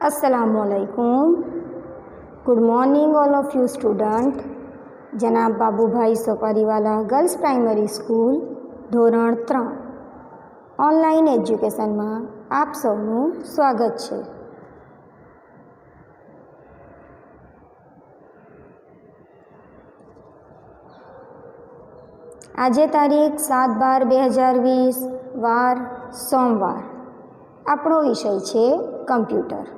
असलकुम good morning all of you student જનાબ Babubhai Sopariwala girls primary school ધોરણ ત્રણ online એજ્યુકેશનમાં આપ સૌનું સ્વાગત છે આજે તારીખ સાત બાર બે હજાર વીસ વાર સોમવાર આપણો વિષય છે કમ્પ્યુટર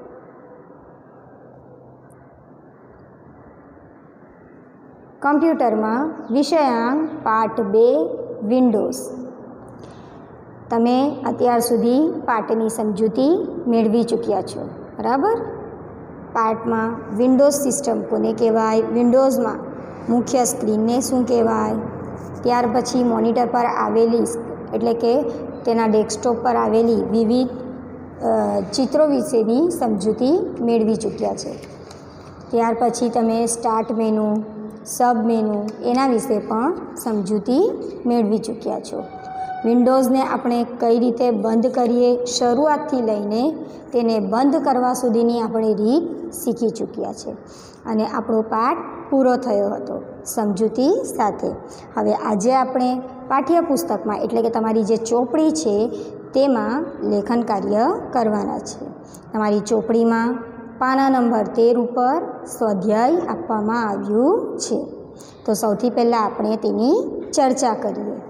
કમ્પ્યુટરમાં વિષયાંક પાઠ બે, વિન્ડોઝ. તમે અત્યાર સુધી પાઠની સમજૂતી મેળવી ચૂક્યા છો, બરાબર? પાઠમાં વિન્ડોઝ સિસ્ટમ કોને કહેવાય? વિન્ડોઝમાં મુખ્ય સ્ક્રીનને શું કહેવાય? ત્યાર પછી મોનિટર પર આવેલી એટલે કે તેના ડેસ્કટોપ પર આવેલી વિવિધ ચિત્રો વિશેની સમજૂતી મેળવી ચૂક્યા છે. ત્યાર પછી તમે સ્ટાર્ટ મેનુ સબ મેનુ એના વિશે પણ સમજૂતી મેળવી ચૂક્યા છો. વિન્ડોઝને આપણે કઈ રીતે બંધ કરીએ શરૂઆતથી લઈને તેને બંધ કરવા સુધીની આપણે રીત શીખી ચૂક્યા છે. અને આપણો પાઠ પૂરો થયો હતો સમજૂતી સાથે. હવે આજે આપણે પાઠ્યપુસ્તકમાં, એટલે કે તમારી જે ચોપડી છે, તેમાં લેખન કાર્ય કરવાના છે. તમારી ચોપડીમાં પાના નંબર તેર ઉપર સ્વાધ્યાય આપવામાં આવ્યું છે. તો સૌથી પહેલાં આપણે તેની ચર્ચા કરીએ.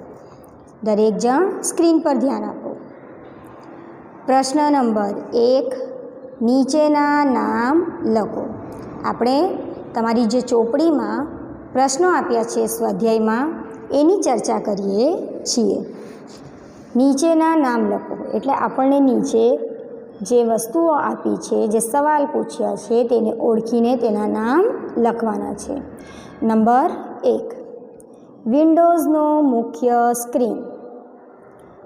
દરેક જણ સ્ક્રીન પર ધ્યાન આપો. પ્રશ્ન નંબર એક, નીચેના નામ લખો. આપણે તમારી જે ચોપડીમાં પ્રશ્નો આપ્યા છે સ્વાધ્યાયમાં, એની ચર્ચા કરીએ છીએ. નીચેના નામ લખો. એટલે આપણને નીચે જે વસ્તુઓ આપી છે, જે સવાલ પૂછ્યા છે, તેને ઓળખીને તેના નામ લખવાના છે. નંબર એક, વિન્ડોઝનો મુખ્ય સ્ક્રીન.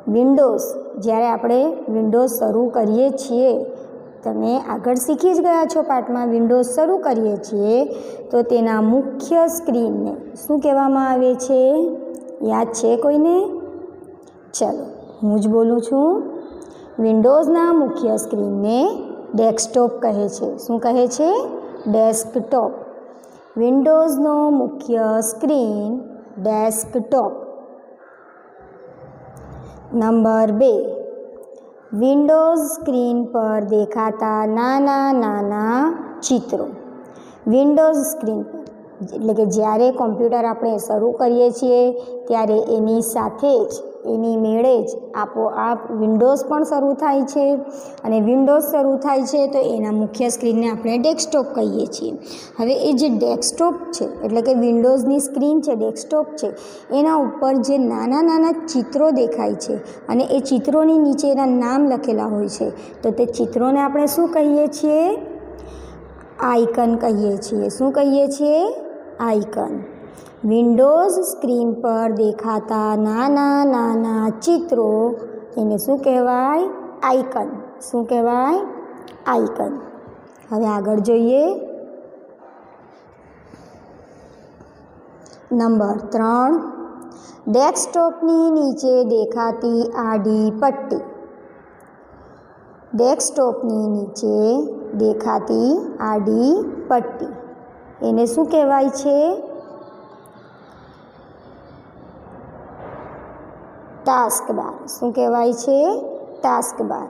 વિન્ડોઝ, જ્યારે આપણે વિન્ડોઝ શરૂ કરીએ છીએ, તમે આગળ શીખી જ ગયા છો પાઠમાં, વિન્ડોઝ શરૂ કરીએ છીએ, તો તેના મુખ્ય સ્ક્રીનને શું કહેવામાં આવે છે? યાદ છે કોઈને? ચલો, હું જ બોલું છું. વિન્ડોઝના મુખ્ય સ્ક્રીનને ડેસ્કટોપ કહે છે. શું કહે છે? ડેસ્કટોપ. વિન્ડોઝનો મુખ્ય સ્ક્રીન ડેસ્કટોપ. નંબર બે. વિન્ડોઝ સ્ક્રીન પર દેખાતા નાના નાના ચિત્રો. વિન્ડોઝ સ્ક્રીન પર એટલે કે જ્યારે કોમ્પ્યુટર આપણે શરૂ કરીએ છીએ, ત્યારે એની સાથે જ, એની મેળે જ આપોઆપ વિન્ડોઝ પણ શરૂ થાય છે. અને વિન્ડોઝ શરૂ થાય છે તો એના મુખ્ય સ્ક્રીનને આપણે ડેસ્કટોપ કહીએ છીએ. હવે એ જે ડેસ્કટોપ છે, એટલે કે વિન્ડોઝની સ્ક્રીન છે, ડેસ્કટોપ છે, એના ઉપર જે નાના નાના ચિત્રો દેખાય છે અને એ ચિત્રોની નીચે એના નામ લખેલા હોય છે, તો તે ચિત્રોને આપણે શું કહીએ છીએ? આઇકન કહીએ છીએ. શું કહીએ છીએ? આઇકન. વિન્ડોઝ સ્ક્રીન પર દેખાતા નાના નાના ચિત્રો, એને શું કહેવાય? આઇકન. શું કહેવાય? આઇકન. હવે આગળ જોઈએ. નંબર ત્રણ. ડેસ્કટોપની નીચે દેખાતી આડી પટ્ટી. ડેસ્કટોપની નીચે દેખાતી આડી પટ્ટી. એને શું કહેવાય છે? ટાસ્ક બાર શું કહેવાય છે? ટાસ્ક બાર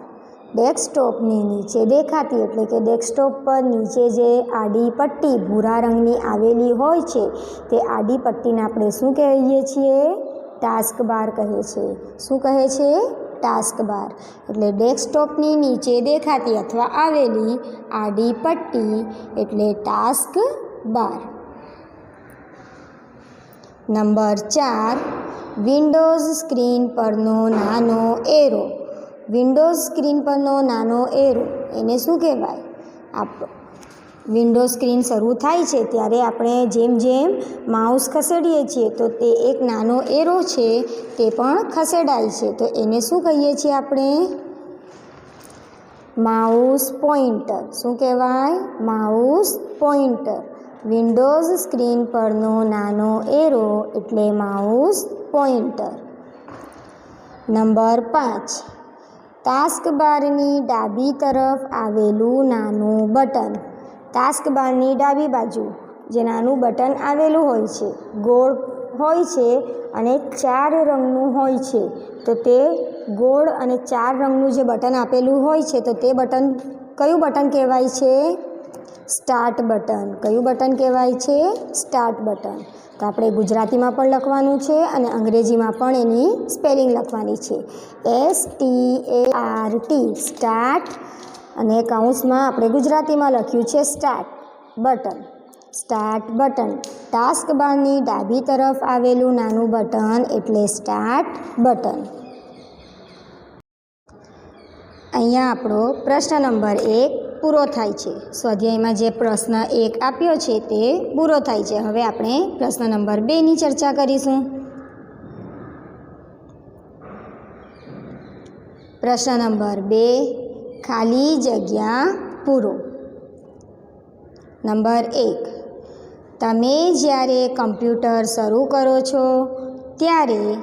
ડેસ્કટોપની નીચે દેખાતી, એટલે કે ડેસ્કટોપ પર નીચે જે આડી પટ્ટી, ભૂરા રંગની આવેલી હોય છે, તે આડી પટ્ટીને આપણે શું કહીએ છીએ? ટાસ્ક બાર કહે છે. શું કહે છે? ટાસ્ક બાર એટલે ડેસ્કટોપની નીચે દેખાતી અથવા આવેલી આડી પટ્ટી, એટલે ટાસ્ક બાર. નંબર ચાર, વિન્ડોઝ સ્ક્રીન પરનો નાનો એરો. વિન્ડોઝ સ્ક્રીન પરનો નાનો એરો, એને શું કહેવાય? આપ વિન્ડોઝ સ્ક્રીન શરૂ થાય છે ત્યારે આપણે જેમ જેમ માઉસ ખસેડીએ છીએ, તો તે એક નાનો એરો છે, તે પણ ખસેડાય છે. તો એને શું કહીએ છીએ આપણે? માઉસ પોઇન્ટર શું કહેવાય? માઉસ પોઇન્ટર વિન્ડોઝ સ્ક્રીન પરનો નાનો એરો એટલે માઉસ પોઇન્ટર નંબર પાંચ. ટાસ્કબારની ડાબી તરફ આવેલું નાનું બટન. ટાસ્ક બારની ડાબી બાજુ, જે નાનું બટન આવેલું હોય છે, ગોળ હોય છે અને ચાર રંગનું હોય છે. તો તે ગોળ અને ચાર રંગનું જે બટન આપેલું હોય છે, તો તે બટન, કયું બટન કહેવાય છે? Start button. કયું બટન કહેવાય છે? Start button. તો આપણે ગુજરાતીમાં પણ લખવાનું છે અને અંગ્રેજીમાં પણ એની સ્પેલિંગ લખવાની છે. S T A R T start. અને કાઉન્સમાં આપણે ગુજરાતીમાં લખ્યું છે start button. Start button. Task બારની ડાબી તરફ આવેલું નાનું બટન એટલે સ્ટાર્ટ બટન. અહીંયા આપણો પ્રશ્ન નંબર એક. પૂરો થાય છે. સ્વાધ્યાયમાં જે પ્રશ્ન એક આપ્યો છે તે પૂરો થાય છે. હવે આપણે પ્રશ્ન નંબર બેની ચર્ચા કરીશું. પ્રશ્ન નંબર બે, ખાલી જગ્યા પૂરો. નંબર એક, તમે જ્યારે કમ્પ્યુટર શરૂ કરો છો, ત્યારે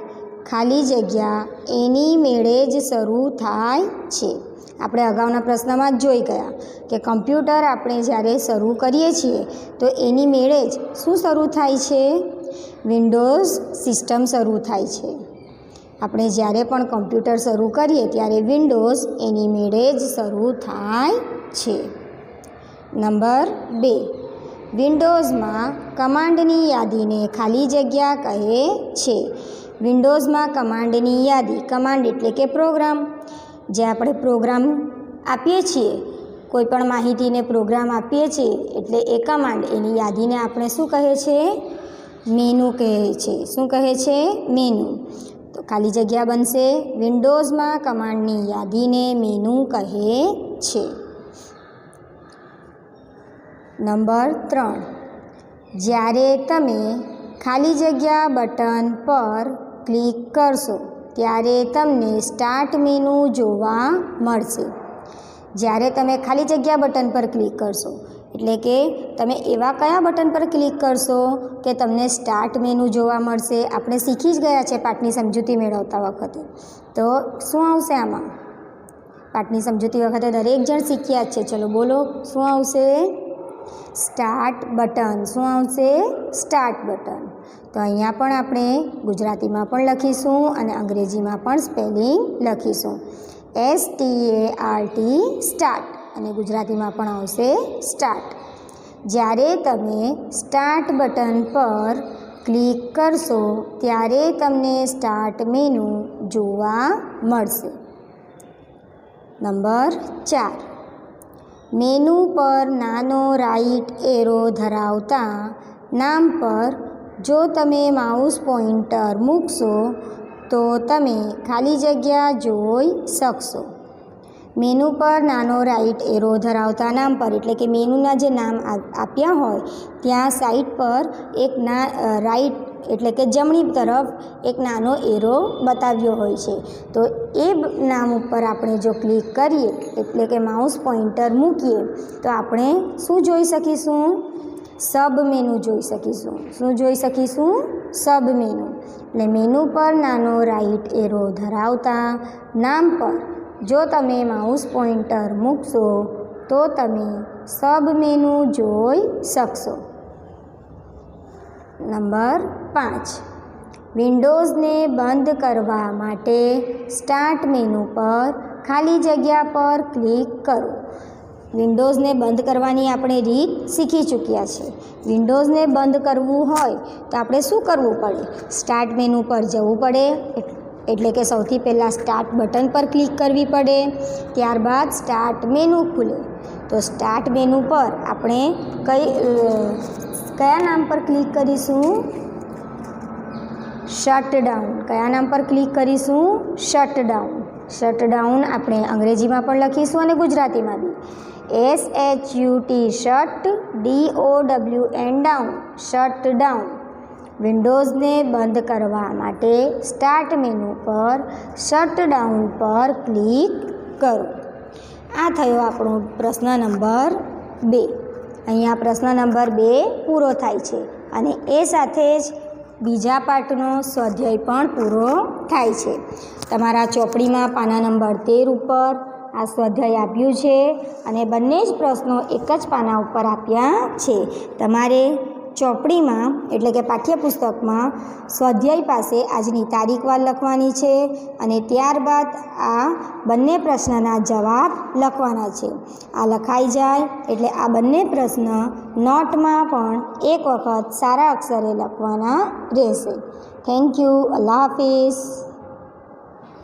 ખાલી જગ્યા એની મેળે જ શરૂ થાય છે. આપણે અગાઉના પ્રશ્નમાં જ જોઈ ગયા કે કમ્પ્યુટર આપણે જ્યારે શરૂ કરીએ છીએ, તો એની મેળે જ શું શરૂ થાય છે? વિન્ડોઝ સિસ્ટમ શરૂ થાય છે. આપણે જ્યારે પણ કમ્પ્યુટર શરૂ કરીએ ત્યારે વિન્ડોઝ એની મેળે જ શરૂ થાય છે. નંબર બે. વિન્ડોઝમાં કમાન્ડની યાદીને ખાલી જગ્યા કહે છે. વિન્ડોઝમાં કમાન્ડની યાદી, કમાન્ડ એટલે કે પ્રોગ્રામ. જે આપણે પ્રોગ્રામ આપીએ છીએ, કોઈ પણ માહિતીને પ્રોગ્રામ આપીએ છીએ, એટલે એ કમાન્ડ એની યાદીને આપણે શું કહે છે? મેનુ કહે છે. શું કહે છે? મેનુ. તો ખાલી જગ્યા બનશે. વિન્ડોઝમાં કમાન્ડની યાદીને મેનુ કહે છે. નંબર ત્રણ. જ્યારે તમે ખાલી જગ્યા બટન પર ક્લિક કરશો ત્યારે તમને સ્ટાર્ટ મેનુ જોવા મળશે. જ્યારે તમે ખાલી જગ્યા બટન પર ક્લિક કરશો, એટલે કે તમે એવા કયા બટન પર ક્લિક કરશો કે તમને સ્ટાર્ટ મેનુ જોવા મળશે. આપણે શીખી જ ગયા છે પાઠની સમજૂતી મેળવતા વખતે. તો શું આવશે આમાં? પાઠની સમજૂતી વખતે દરેક જણ શીખ્યા જ છે. ચલો બોલો, શું આવશે? Start button. શું આવશે? Start button. તો અહીંયા પણ આપણે ગુજરાતીમાં પણ લખીશું અને અંગ્રેજીમાં પણ સ્પેલિંગ લખીશું. S T A R T start અને ગુજરાતીમાં પણ આવશે સ્ટાર્ટ જ્યારે તમે સ્ટાર્ટ બટન પર ક્લિક કરશો, ત્યારે તમને સ્ટાર્ટ મેનુ જોવા મળશે. નંબર ચાર. મેનુ પર નાનો રાઈટ એરો ધરાવતા નામ પર જો તમે માઉસ પોઇન્ટર મૂકશો, તો તમે ખાલી જગ્યા જોઈ શકશો. મેનુ પર નાનો રાઈટ એરો ધરાવતા નામ પર, એટલે કે મેનુના જે નામ આપ્યા હોય, ત્યાં સાઇટ પર એક ના રાઈટ એટલે કે જમણી તરફ એક નાનો એરો બતાવ્યો હોય છે. તો એ નામ ઉપર આપણે જો ક્લિક કરીએ, એટલે કે માઉસ પોઇન્ટર મૂકીએ, તો આપણે શું જોઈ શકીશું? સબ મેનુ જોઈ શકીશું. શું જોઈ શકીશું? Sub menu. એટલે મેનુ પર નાનો રાઈટ એરો ધરાવતા નામ પર જો તમે માઉસ પોઇન્ટર મૂકશો, તો તમે સબ મેનુ જોઈ શકશો. નંબર પાંચ. વિન્ડોઝને બંધ કરવા માટે સ્ટાર્ટ મેનુ પર ખાલી જગ્યા પર ક્લિક કરો. વિન્ડોઝને બંધ કરવાની આપણે રીત શીખી ચૂક્યા છે. વિન્ડોઝને બંધ કરવું હોય તો આપણે શું કરવું પડે? સ્ટાર્ટ મેનુ પર જવું પડે, એટલે કે સૌથી પહેલાં સ્ટાર્ટ બટન પર ક્લિક કરવી પડે, ત્યારબાદ સ્ટાર્ટ મેનુ ખુલે. તો સ્ટાર્ટ મેનુ પર આપણે કઈ કયા નામ પર ક્લિક કરીશું? શટ ડાઉન કયા નામ પર ક્લિક કરીશું? શટડાઉન શટડાઉન આપણે અંગ્રેજીમાં પણ લખીશું અને ગુજરાતીમાં બી. S H U T shut D O W N down shut down વિન્ડોઝને બંધ કરવા માટે સ્ટાર્ટ મેનુ પર શટડાઉન પર ક્લિક કરો. આ થયો આપણો પ્રશ્ન નંબર બે. અહીંયા પ્રશ્ન નંબર બે પૂરો થાય છે અને એ સાથે જ બીજા પાઠનો સ્વાધ્યાય પણ પૂરો થાય છે. તમારા ચોપડીમાં પાના નંબર તેર ઉપર આ સ્વાધ્યાય આપ્યું છે અને બંને જ પ્રશ્નો એક જ પાના ઉપર આપ્યા છે. તમારે ચોપડીમાં, એટલે કે પાઠ્યપુસ્તકમાં, સ્વાધ્યાય પાસે આજની તારીખવાર લખવાની છે અને ત્યારબાદ આ બંને પ્રશ્નના જવાબ લખવાના છે. આ લખાઈ જાય, એટલે આ બંને પ્રશ્ન નોટમાં પણ એક વખત સારા અક્ષરે લખવાના રહેશે. Thank you Allah Hafiz